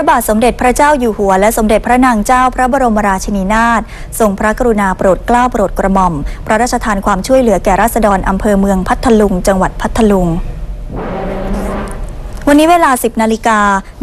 ระบาทสมเด็จพระเจ้าอยู่หัว และสมเด็จพระนางเจ้าพระบรมราชินีนาถทรงพระกรุณาโปรดเกล้าโปรดกระหม่อม พระราชทานความช่วยเหลือแก่ราษฎรอำเภอเมืองพัทลุง จังหวัดพัทลุง วันนี้เวลา 10 นาฬิกา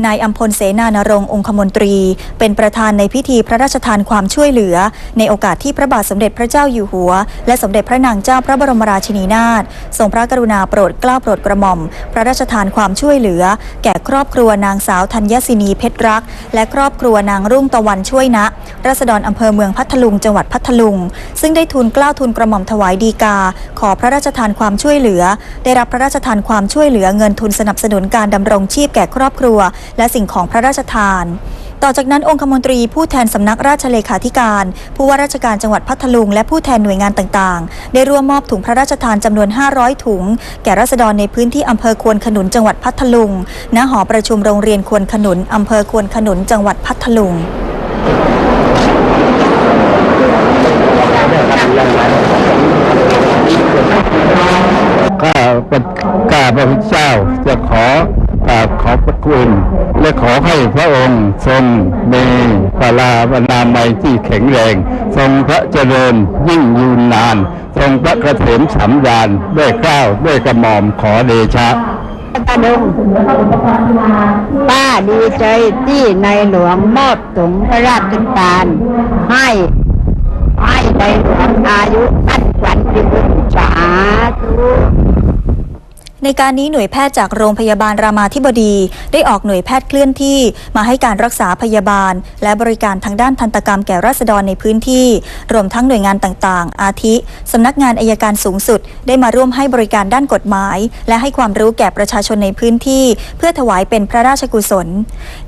นายอัมพลเสนานรงค์องคมนตรี เป็นประธานในพิธีพระราชทานความช่วยเหลือ ในโอกาสที่พระบาทสมเด็จพระเจ้าอยู่หัว และสมเด็จพระนางเจ้าพระบรมราชินีนาถทรงพระกรุณาโปรดเกล้าโปรดกระหม่อม พระราชทานความช่วยเหลือ แก่ครอบครัวนางสาวธัญศินีเพชรรัก และครอบครัวนางรุ่งตะวันช่วยนะรัษฎรอำเภอเมืองพัทลุงจังหวัดพัทลุง ซึ่งได้ทูลเกล้าทูลกระหม่อมถวายดีกา ขอพระราชทานความช่วยเหลือ ได้รับพระราชทานความช่วยเหลือเงินทุนสนับสนุนการดำรงชีพแก่ครอบครัว และสิ่งของพระราชทานต่อจากนั้นองคมนตรีผู้แทนสำนักราชเลขาธิการ ผู้ว่าราชการจังหวัดพัทลุง และผู้แทนหน่วยงานต่างๆ ได้ร่วมมอบถุงพระราชทานจำนวน 500 ถุง แก่ราษฎรในพื้นที่อำเภอควนขนุนจังหวัดพัทลุง ณ หอประชุมโรงเรียนควนขนุนอำเภอควนขนุนจังหวัดพัทลุงข้าพระข้าพระพุทธเจ้าจะขอ อาขอบพระคุณและขอให้พระองค์ทรงมีพลาบนามัยที่แข็งแรง ทรงพระเจริญยิ่งยืนนาน ทรงพระกระเกษมสำราญด้วยเกล้าวด้วยกระหม่อมขอเดชะตาดงป้าดีใจที่ในหลวงมอบถุงพระราชทานให้ให้ในหลวงอายุมั่นวัญยืนสาธุ ในการนี้หน่วยแพทย์จากโรงพยาบาลรามาธิบดี ได้ออกหน่วยแพทย์เคลื่อนที่ มาให้การรักษาพยาบาล และบริการทางด้านทันตกรรมแก่ราษฎรในพื้นที่ รวมทั้งหน่วยงานต่างๆ อาทิ สำนักงานอายการสูงสุด ได้มาร่วมให้บริการด้านกฎหมาย และให้ความรู้แก่ประชาชนในพื้นที่ เพื่อถวายเป็นพระราชกุศล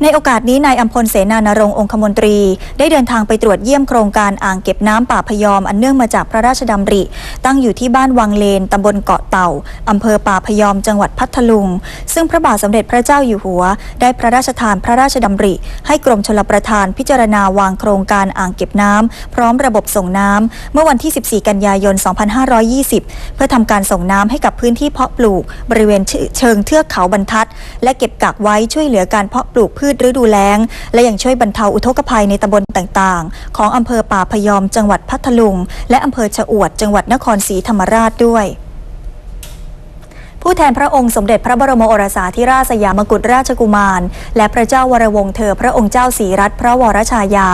ในโอกาสนี้นายอัมพลเสนานรงค์องคมนตรี ได้เดินทางไปตรวจเยี่ยมโครงการอ่างเก็บน้ำป่าพยอมอันเนื่องมาจากพระราชดำริ ตั้งอยู่ที่บ้านวังเลนตำบลเกาะเต่าอำเภอป่าพยอมจังหวัดพัทลุง ซึ่งพระบาทสมเด็จพระเจ้าอยู่หัว ได้พระราชทานพระราชดำริ ให้กรมชลประทานพิจารณาวางโครงการอ่างเก็บน้ำพร้อมระบบส่งน้ำเมื่อวันที่ 14 กันยายน 2520 เพื่อทำการส่งน้ำให้กับพื้นที่เพาะปลูก บริเวณเชิงเทือกเขาบรรทัด และเก็บกักไว้ช่วยเหลือการเพาะปลูกพืชฤดูแล้ง และยังช่วยบรรเทาอุทกภัยในตำบลต่างๆ ของอำเภอป่าพยอมจังหวัดพัทลุง และอำเภอชะอวดจังหวัดนครศรีธรรมราชด้วย ผู้แทนพระองค์สมเด็จพระบรมโอรสาธิราชสยามกุฎราชกุมาร และพระเจ้าวรวงศ์เธอพระองค์เจ้าศรีรัตนพระวรชายา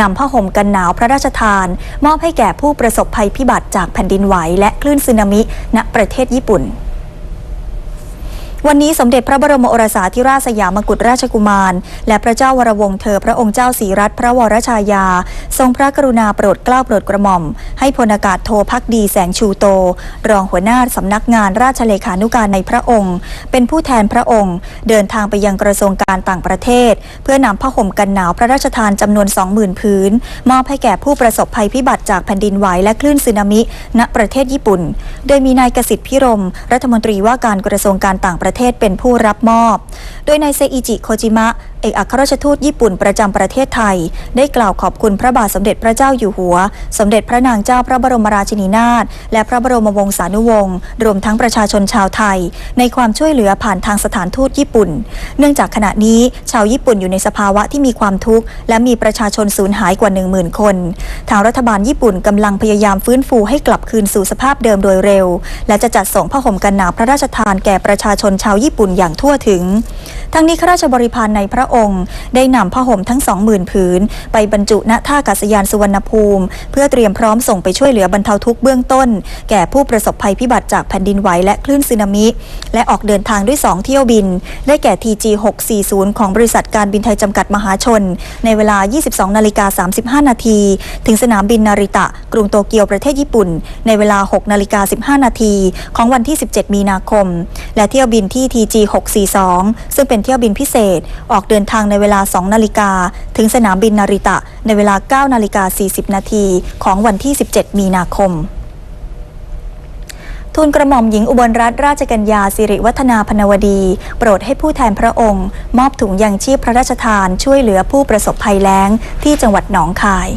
นำผ้าห่มกันหนาวพระราชทาน มอบให้แก่ผู้ประสบภัยพิบัติจากแผ่นดินไหวและคลื่นสึนามิ ณประเทศญี่ปุ่น วันนี้สมเด็จพระบรมโอรสาธิราชสยามกุฎราชกุมาร และพระเจ้าวรวงศ์เธอพระองค์เจ้าศรีรัตนพระวรชายา ทรงพระกรุณาโปรดเกล้าโปรดกระหม่อม ให้พลอากาศโทพักดีแสงชูโต รองหัวหน้าสำนักงานราชเลขานุการในพระองค์ เป็นผู้แทนพระองค์ เดินทางไปยังกระทรวงการต่างประเทศ เพื่อนำผ้าห่มกันหนาวพระราชทานจำนวน 20,000 พื้น มอบให้แก่ผู้ประสบภัยพิบัติจากแผ่นดินไหวและคลื่นสึนามิ ณประเทศญี่ปุ่น โดยมีนายกสิทธิ์พิรม รัฐมนตรีว่าการกระทรวงการต่างประเทศเป็นผู้รับมอบ โดยนายเซอิจิโคจิมะเอกอัครราชทูตญี่ปุ่นประจำประเทศไทย ได้กล่าวขอบคุณพระบาทสมเด็จพระเจ้าอยู่หัว สมเด็จพระนางเจ้าพระบรมราชินีนาถและพระบรมวงศานุวงศ์รวมทั้งประชาชนชาวไทย ในความช่วยเหลือผ่านทางสถานทูตญี่ปุ่น เนื่องจากขณะนี้ชาวญี่ปุ่นอยู่ในสภาวะที่มีความทุกข์ และมีประชาชนสูญหายกว่า 10,000 คน ทางรัฐบาลญี่ปุ่นกำลังพยายามฟื้นฟูให้กลับคืนสู่สภาพเดิมโดยเร็ว และจะจัดส่งผ้าห่มกันหนาวพระราชทานแก่ประชาชนชาวญี่ปุ่นอย่างทั่วถึง ทั้งนี้ข้าราชบริพารในพระองค์ ได้นำผ้าห่มทั้ง20,000ผืน ไปบรรจุณท่าอากาศยานสุวรรณภูมิ เพื่อเตรียมพร้อมส่งไปช่วยเหลือบรรเทาทุกข์เบื้องต้น แก่ผู้ประสบภัยพิบัติจากแผ่นดินไหวและคลื่นสึนามิ และออกเดินทางด้วย 2 เที่ยวบิน ได้แก่ TG 640 ของบริษัทการบินไทยจำกัดมหาชน ในเวลา 22นาฬิกา35 นาที ถึงสนามบินนาริตะ กรุงโตเกียวประเทศญี่ปุ่น ในเวลา 6นาฬิกา15 นาทีของวันที่ 17 มีนาคม และเที่ยวบินที่ TG 642 ซึ่งเป็นเป็นเที่ยวบินพิเศษ ออกเดินทางในเวลา 2 นาฬิกา ถึงสนามบินนาริตะ ในเวลา 9 นาฬิกา 40 นาทีของวันที่ 17 มีนาคมทูลกระหม่อมหญิงอุบลรัตนราชกัญญาสิริวัฒนาพนวดี โปรดให้ผู้แทนพระองค์ มอบถุงยังชีพพระราชทานช่วยเหลือผู้ประสบภัยแล้งที่จังหวัดหนองคาย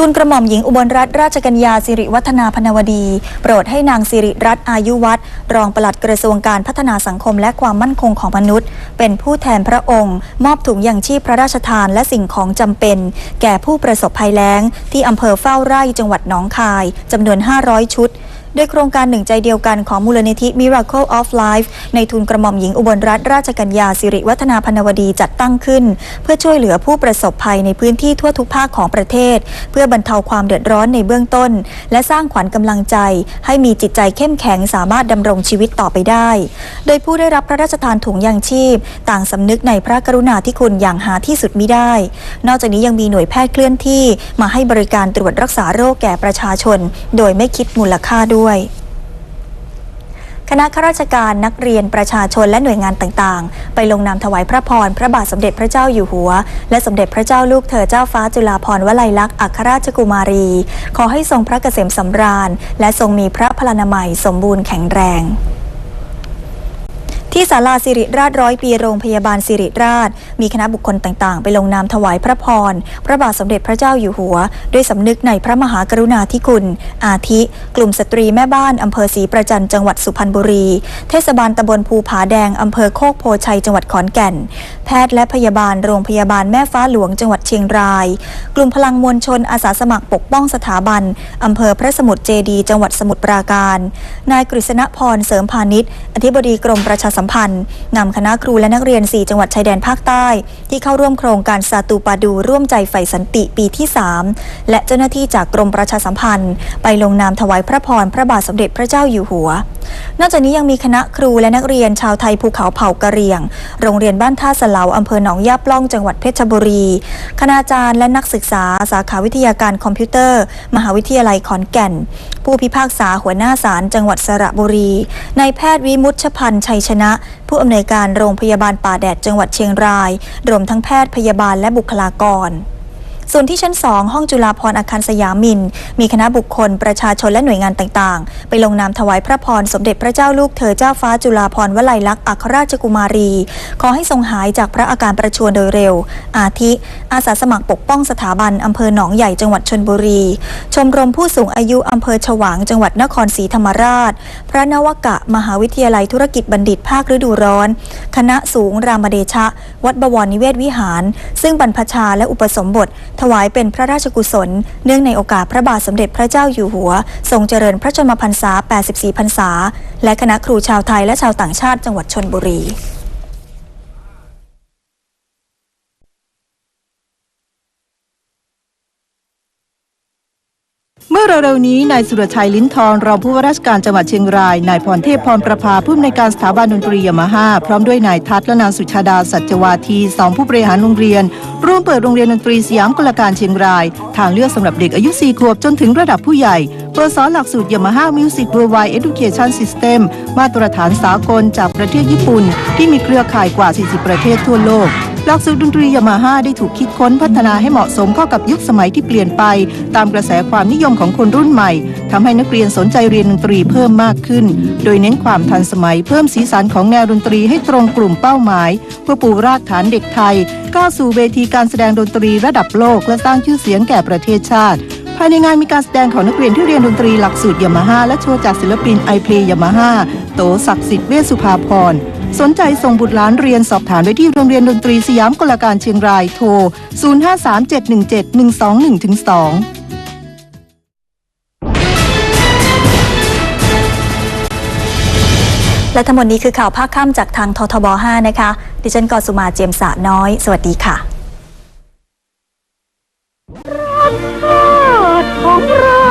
ทูลกระหม่อมหญิงอุบลรัตนราชกัญญาสิริวัฒนาพนวดี โปรดให้นางสิริรัตน์อายุวัฒน์รองปลัดกระทรวงการพัฒนาสังคมและความมั่นคงของมนุษย์ เป็นผู้แทนพระองค์ มอบถุงยังชีพพระราชทานและสิ่งของจำเป็น แก่ผู้ประสบภัยแล้ง ที่อำเภอเฝ้าไร่จังหวัดหนองคายจำนวน 500 ชุด ดยโครงการหนึ่งใจเดียวกันของมูลนิธิ Miracle of Life ในทุนกระหม่อมหญิงอุบลรัตนราชกัญญาสิริวัฒนาพนวดีจัดตั้งขึ้น เพื่อช่วยเหลือผู้ประสบภัยในพื้นที่ทั่วทุกภาคของประเทศ เพื่อบรรเทาความเดือดร้อนในเบื้องต้น และสร้างขวัญกำลังใจ ให้มีจิตใจเข้มแข็งสามารถดำรงชีวิตต่อไปได้ โดยผู้ได้รับพระราชทานถุงยางชีพ ต่างสำนึกในพระกรุณาธิคุณอย่างหาที่สุดมิได้ นอกจากนี้ยังมีหน่วยแพทย์เคลื่อนที่ มาให้บริการตรวจรักษาโรคแก่ประชาชน โดยไม่คิดมูลค่าด้วยคณะข้าราชการนักเรียนประชาชนและหน่วยงานต่างๆ ไปลงนามถวายพระพร พระบาทสมเด็จพระเจ้าอยู่หัว และสมเด็จพระเจ้าลูกเธอเจ้าฟ้าจุฬาภรณ์วลัยลักษณ์อัครราชกุมารี ขอให้ทรงพระเกษมสำราญ และทรงมีพระพลานามัยสมบูรณ์แข็งแรง ที่ศาลาสิริราชร้อยปีโรงพยาบาลสิริราช มีคณะบุคคลต่างๆ ไปลงนามถวายพระพร พระบาทสมเด็จพระเจ้าอยู่หัว ด้วยสำนึกในพระมหากรุณาธิคุณ อาทิ กลุ่มสตรีแม่บ้านอำเภอศรีประจันจังหวัดสุพรรณบุรี เทศบาลตำบลภูผาแดงอำเภอโคกโพชัยจังหวัดขอนแก่น แพทย์และพยาบาลโรงพยาบาลแม่ฟ้าหลวงจังหวัดเชียงราย กลุ่มพลังมวลชนอาสาสมัครปกป้องสถาบันอำเภอพระสมุทรเจดี จังหวัดสมุทรปราการ นายกฤษณพรเสริมพาณิชย์อธิบดีกรมประชาสัมพันธ์นำคณะครูและนักเรียน 4 จังหวัดชายแดนภาคใต้ ที่เข้าร่วมโครงการซาตูปาดูร่วมใจใฝ่สันติปีที่ 3 และเจ้าหน้าที่จากกรมประชาสัมพันธ์ ไปลงนามถวายพระพรพระบาทสมเด็จพระเจ้าอยู่หัวนอกจากนี้ยังมีคณะครูและนักเรียนชาวไทยภูเขาเผ่ากะเหรี่ยง โรงเรียนบ้านท่าสลาอำเภอหนองยาปล่องจังหวัดเพชรบุรี คณาจารย์และนักศึกษาสาขาวิทยาการคอมพิวเตอร์ มหาวิทยาลัยขอนแก่น ผู้พิพากษาหัวหน้าศาลจังหวัดสระบุรีนายแพทย์วิมุตชพันธ์ชัยชนะผู้อำนวยการโรงพยาบาลป่าแดดจังหวัดเชียงราย รวมทั้งแพทย์พยาบาลและบุคลากร ส่วนที่ชั้น 2 ห้องจุฬาภรอาคารสยามิน มีคณะบุคคลประชาชนและหน่วยงานต่างๆ ไปลงนามถวายพระพรสมเด็จพระเจ้าลูกเธอเจ้าฟ้าจุฬาภรวลัยลักษณ์อัครราชกุมารี ขอให้ทรงหายจากพระอาการประชวรโดยเร็ว อาทิ อาสาสมัครปกป้องสถาบันอำเภอหนองใหญ่จังหวัดชนบุรี ชมรมผู้สูงอายุอำเภอฉวางจังหวัดนครศรีธรรมราช พระนวกะมหาวิทยาลัยธุรกิจบัณฑิตภาคฤดูร้อน คณะสูงรามเดชะ วัดบวรนิเวศวิหาร ซึ่งบรรพชาและอุปสมบทถวายเป็นพระราชกุศล เนื่องในโอกาสพระบาทสมเด็จพระเจ้าอยู่หัว ทรงเจริญพระชนมพรรษา 84 พรรษา และคณะครูชาวไทยและชาวต่างชาติจังหวัดชนบุรี มื่อเร็วๆนี้นายสุรชัยลิ้นทองรองผู้ว่าราชการจังหวัดเชียงรายนายพรเทพพรประภาผู้อำนวยการสถาบันดนตรียามาฮ่าพร้อมด้วยนายทัศน์และนางสุชาดาสัจวาทีสองผู้บริหารโรงเรียน ร่วมเปิดโรงเรียนดนตรีสยามกลการเชียงราย ทางเลือกสำหรับเด็กอายุ 4 ขวบจนถึงระดับผู้ใหญ่ เปิดสอนหลักสูตรยามาฮ่ามิวสิกเวิร์ไวเอดูเคชันซิสเต็มมาตรฐานสากลจากประเทศญี่ปุ่น ที่มีเครือข่ายกว่า 40 ประเทศทั่วโลกหลักสูตรดนตรียามาฮ่าได้ถูกคิดค้นพัฒนาให้เหมาะสมเข้ากับยุคสมัยที่เปลี่ยนไป ตามกระแสความนิยมของคนรุ่นใหม่ทำให้นักเรียนสนใจเรียนดนตรีเพิ่มมากขึ้น โดยเน้นความทันสมัยเพิ่มสีสันของแนวดนตรีให้ตรงกลุ่มเป้าหมาย เพื่อปูรากฐานเด็กไทย ก้าวสู่เวทีการแสดงดนตรีระดับโลกและสร้างชื่อเสียงแก่ประเทศชาติ ภายในงานมีการแสดงของนักเรียนที่เรียนดนตรีหลักสูตรยามาฮ่าและโชว์จากศิลปินไอเพลยามาฮ่าโตศักดิ์สิทธิ์เวสุภาพรสนใจส่งบุตรหลานเรียนสอบถามได้ที่โรงเรียนดนตรีสยามกลการเชียงรายโทร 05371712-2และทั้งหมดนี้คือข่าวภาคค่ำจากทางททบ 5 นะคะ ดิฉันกอสุมาเจียมสะน้อย สวัสดีค่ะ ของเรา